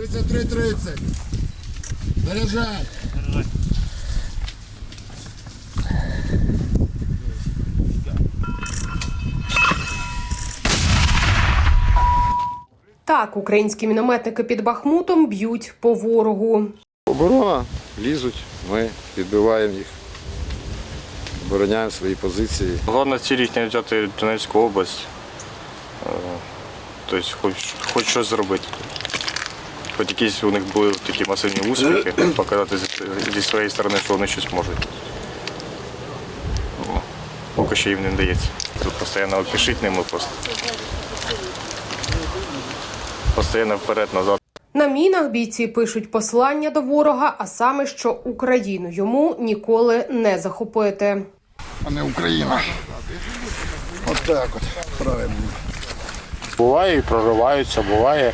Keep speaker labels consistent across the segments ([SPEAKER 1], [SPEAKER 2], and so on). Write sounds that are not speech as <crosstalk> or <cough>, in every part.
[SPEAKER 1] 33-30. Заряджай.
[SPEAKER 2] Так, українські мінометники під Бахмутом б'ють по ворогу.
[SPEAKER 3] Оборона, лізуть, ми відбиваємо їх, обороняємо свої позиції.
[SPEAKER 4] Головна ціль їхня взяти Донецьку область. Е, Тобто хоч, хоч щось зробити. Хоч якісь у них були такі масивні успіхи, <clears throat> показати зі- своєї сторони, що вони щось можуть. Ну, Поки що їм не вдається. Тут постійно пішить ними просто. Постійно вперед-назад.
[SPEAKER 2] На мінах бійці пишуть послання до ворога, а саме, що Україну йому ніколи не захопити.
[SPEAKER 1] А не Україна. От так от. Правильно.
[SPEAKER 5] Буває і прориваються, буває.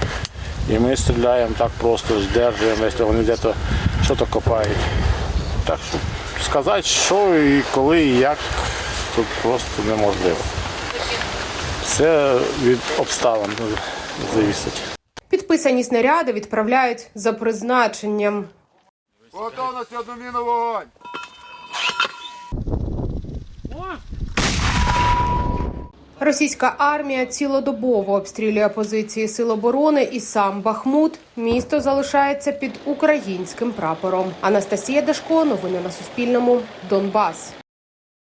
[SPEAKER 5] І ми стріляємо так просто, здержуємо, якщо вони десь щось копають. Так що сказати, що і коли, і як, тут просто неможливо. Все від обставин залежить.
[SPEAKER 2] Підписані снаряди відправляють за призначенням.
[SPEAKER 1] Готовності одну міну вогонь.
[SPEAKER 2] Російська армія цілодобово обстрілює позиції сил оборони і сам Бахмут. Місто залишається під українським прапором. Анастасія Дашко. Новини на Суспільному. Донбас.